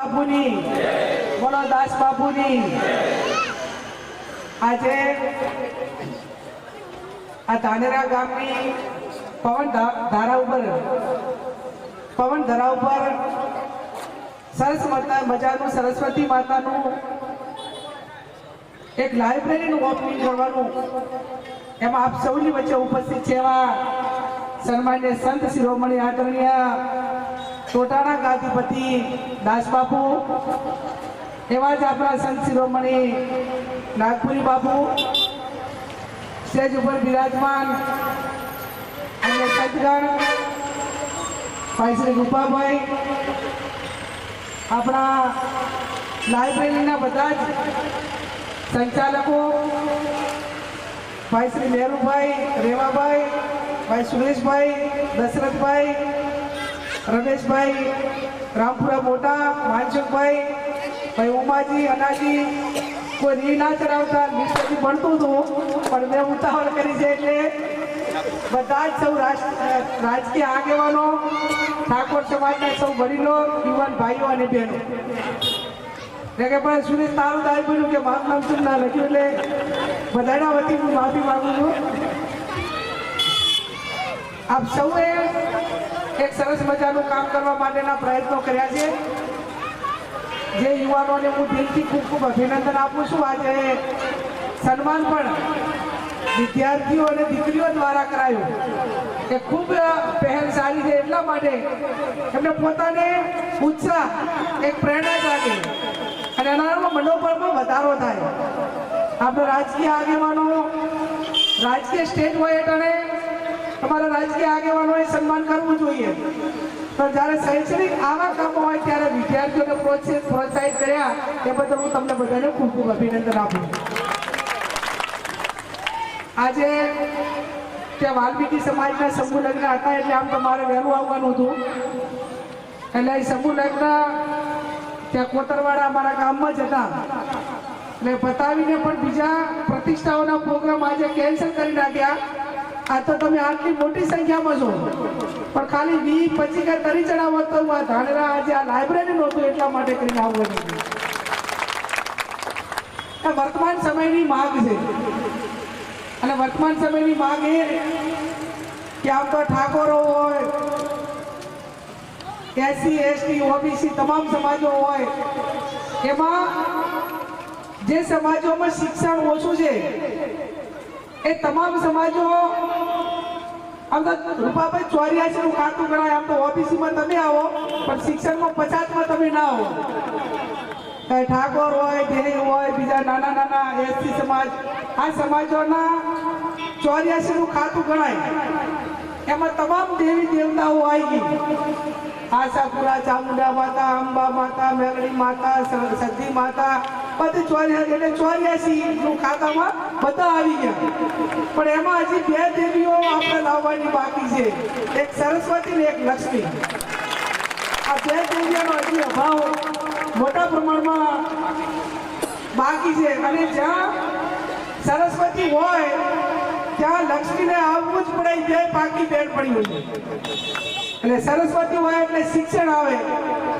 બાપુની. બોલો દાસ બાપુની. આજે આ ધાનેરા ગામની પવન ધારા ઉપર, પવન ધરા ઉપર સરસ મજાનું સરસ્વતી માતાનું એક લાઇબ્રેરીનું ઓપનિંગ કરવાનું. એમાં આપ સૌની વચ્ચે ઉપસ્થિત છે એવા સન્માન્ય સંત શિરોમણી આદરણીય ટોટાણા ગાદીપતિ દાસબાપુ, એવા જ આપણા સંત શિરોમણી નાગપુરી બાપુ, સ્ટેજ ઉપર બિરાજમાન અને સજગણ ભાઈ શ્રી ગુપાભાઈ આપણા લાઇબ્રેરીના બધા જ સંચાલકો, ભાઈ શ્રી નહેરુભાઈ રેવાભાઈ, ભાઈ સુરેશભાઈ, દશરથભાઈ રમેશભાઈ, રામપુરા મોટા માનસુખભાઈ ભાઈ ઉમાજી, અનાજી, કોઈ રી ના ચડાવતા લિસ્ટથી ભણતું હતું, પણ મેં ઉતાવળ કરી છે એટલે બધા જ સૌ રાજકીય આગેવાનો, ઠાકોર સમાજના સૌ વડીલો, યુવાન ભાઈઓ અને બહેનો. કે પણ સુરેશ, તારું દાય બન્યું કે મારું નામ શું ના લખ્યું એટલે બધાના વતી હું માફી માગું છું. આપ સૌએ એક સરસ મજાનું કામ કરવા માટેના પ્રયત્નો કર્યા છે. જે યુવાનોને હું દિલથી ખૂબ ખૂબ અભિનંદન આપું છું. આજે સન્માન પણ વિદ્યાર્થીઓ અને દીકરીઓ દ્વારા કરાયું. એ ખૂબ પહેલ સારી છે એટલા માટે એમને પોતાને ઉત્સાહ, એક પ્રેરણા જાગે અને એના મનોબળમાં વધારો થાય. આપણે રાજકીય આગેવાનો, રાજકીય સ્ટેજ હોય એટલે તમારા રાજકીય આગેવાનોએ સન્માન કરવું જોઈએ. પણ જ્યારે શૈક્ષણિક આવા કામો હોય ત્યારે વિદ્યાર્થીઓને પ્રોત્સાહિત કર્યા એ બદલ હું તમને બધાને ખૂબ ખૂબ અભિનંદન આપું આજે ત્યાં વાલ્મીકી સમાજના સમૂહ લગ્ન હતા એટલે આમ તમારે વહેલું આવવાનું હતું. એટલે એ સમૂહ લગ્ન ત્યાં કોતરવાડા અમારા ગામમાં જ હતા. એટલે બતાવીને પણ બીજા પ્રતિષ્ઠાઓના પ્રોગ્રામ આજે કેન્સલ કરી નાખ્યા આ તો તમે આટલી મોટી સંખ્યામાં છો. પણ ખાલી વી પછી કે તરી હોત તો હું આ ધાનેરા આજે આ લાઇબ્રેરી નહોતું એટલા માટે કરીને આવવું આ વર્તમાન સમયની માંગ છે. અને વર્તમાન સમયની માંગ એ કે આમ ઠાકોરો હોય, એસસી, એસટી, ઓબીસી તમામ સમાજો હોય, એમાં જે સમાજોમાં શિક્ષણ ઓછું છે, એ તમામ સમાજો આમ રૂપાભાઈ ચોર્યાસી નું ખાતું ગણાય. આમ તો ઓબીસીમાં તમે આવો, પણ શિક્ષણમાં પચાસમાં તમે ના આવો. કઈ ઠાકોર હોય, ધેરી હોય, બીજા નાના નાના એસસી સમાજ, આ સમાજોના ચોર્યાસી ખાતું ગણાય. એમાં તમામ દેવી દેવતાઓ આવી ગઈ. આશાપુરા ચામુંડા માતા, અંબા માતા મેગડી માતા સતી માતા બધી ચોર્યાસી એટલે ચોર્યાસી નું ખાતામાં બધા આવી ગયા. પણ એમાં હજી બે દેવીઓ આપણે લાવવાની બાકી છે. એક સરસ્વતી ને એક લક્ષ્મી. આ બે દેવીઓનો હજી અભાવ મોટા પ્રમાણમાં બાકી છે. અને જ્યાં સરસ્વતી હોય ત્યાં લક્ષ્મીને આવવું જ પડે બે પાકી બેડ પડી હોય. એટલે સરસ્વતી હોય એટલે શિક્ષણ આવે.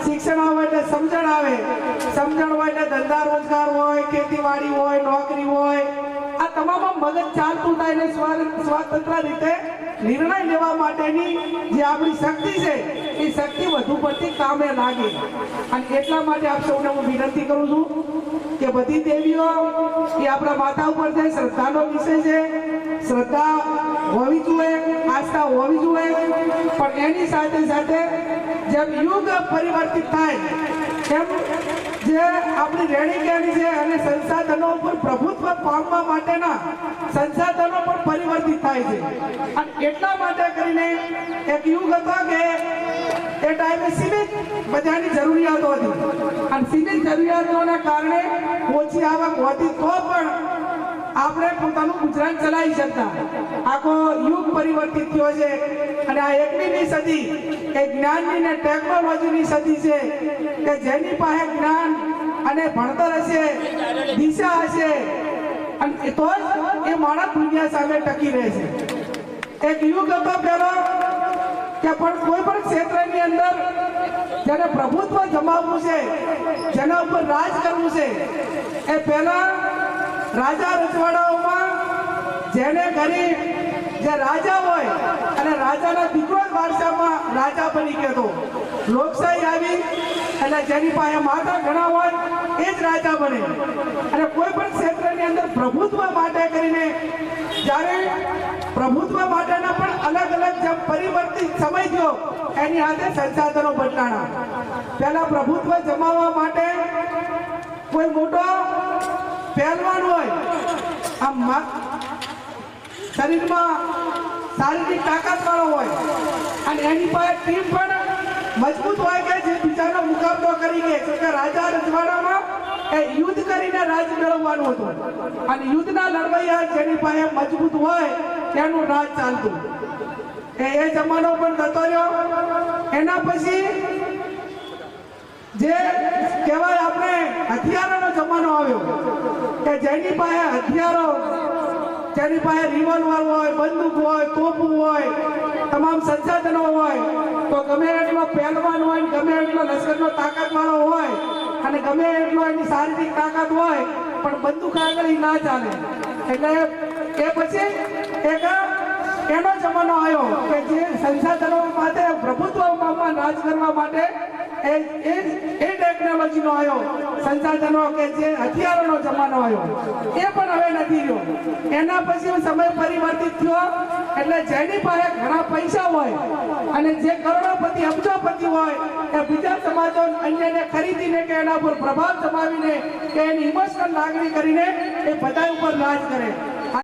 શિક્ષણ આવે એટલે સમજણ આવે. સમજણ હોય એટલે ધંધા રોજગાર હોય, ખેતીવાડી હોય, નોકરી હોય. આ તમામ મગજ ચાલતું થાય એટલે સ્વ સ્વતંત્ર રીતે નિર્ણય લેવા માટેની જે આપણી શક્તિ છે, એ શક્તિ વધુ પડતી કામે લાગે. અને એટલા માટે આપ સૌને હું વિનંતી કરું છું કે બધી દેવીઓ એ આપણા માતા ઉપર છે શ્રદ્ધાનો વિષય છે શ્રદ્ધા હોવી જોઈએ, આસ્થા હોવી જોઈએ, પણ એની સાથે સાથે જેમ યુગ પરિવર્તિત થાય, તેમ જે આપણી રેણી કેણી છે અને સંસાધનો ઉપર પ્રભુત્વ પામવા માટેના સંસાધનો પણ પરિવર્તિત થાય છે. અને એટલા માટે કરીને એક યુગ હતો કે એ ટાઈમે સીમિત બધાની જરૂરિયાતો હતી. અને સીમિત જરૂરિયાતોના કારણે ઓછી આવક હોતી તો પણ આપણે પોતાનું ગુજરાન ચલાવી શકતા. આખો યુગ પરિવર્તિત થયો છે. અને આ એકવીસમી સદી એ જ્ઞાનની ને ટેકનોલોજીની સદી છે કે જેની પાસે જ્ઞાન અને ભણતર હશે, દિશા હશે, અને તો જ એ માણસ દુનિયા સામે ટકી રહે છે. એક યુગ હતો પેલો કે પણ કોઈ પણ ક્ષેત્રની અંદર જેને પ્રભુત્વ જમાવવું છે, જેના ઉપર રાજ કરવું છે, એ પહેલા રાજા રજવાડાઓમાં જેને ગરીબ જે રાજા હોય અને રાજાના દીકરો જ વારસામાં રાજા બની ગયો લોકશાહી આવી એટલે જેની પાસે માતા ઘણા હોય એ જ રાજા બને. અને કોઈ પણ ક્ષેત્રની અંદર પ્રભુત્વ માટે કરીને જ્યારે પ્રભુત્વ માટેના પણ અલગ અલગ જેમ પરિવર્તિત સમય થયો, એની સાથે સંસાધનો બદલાણા. પહેલા પ્રભુત્વ જમાવવા માટે કોઈ મોટો પહેલવાન હોય, આમ શરીરમાં શારીરિક તાકાત વાળો હોય, અને એની પાસે ટીમ પણ મજબૂત હોય કે જે બીજાનો મુકાબલો કરી કે કે રાજા રજવાડામાં એ યુદ્ધ કરીને રાજ મેળવવાનું હતું. અને યુદ્ધના લડવૈયા જેની પાસે મજબૂત હોય તેનું રાજ ચાલતું. એ એ જમાનો પણ થતો રહ્યો. એના પછી જે કહેવાય હથિયારોનો જમાનો આવ્યો કે જેની પાસે હથિયારો, જેની પાસે રિવોલ્વર હોય, બંદૂક હોય, તોપ હોય, તમામ સંસાધનો હોય, તો ગમે એટલો પહેલવાન હોય ગમે એટલો લશ્કરનો તાકાત વાળો હોય અને ગમે એટલો એની શારીરિક તાકાત હોય, પણ બંદૂક આગળ ના ચાલે. એટલે એ પછી એક એનો જમાનો આવ્યો કે જે સંસાધનો માટે પ્રભુત્વમાં રાજ કરવા માટે એ એ એ ટેકનોલોજીનો આવ્યો. સંસાધનો કે જે હથિયારોનો જમાનો આવ્યો. એ પણ હવે નથી રહ્યો. એના પછી સમય પરિવર્તિત થયો. એટલે જેની પાસે ઘણા પૈસા હોય અને જે કરોડોપતિ, અબજોપતિ હોય, એ બીજા સમાજો અન્યને ખરીદીને કે એના ઉપર પ્રભાવ જમાવીને કે એની ઇમોશનલ લાગણી કરીને એ બધા ઉપર રાજ કરે.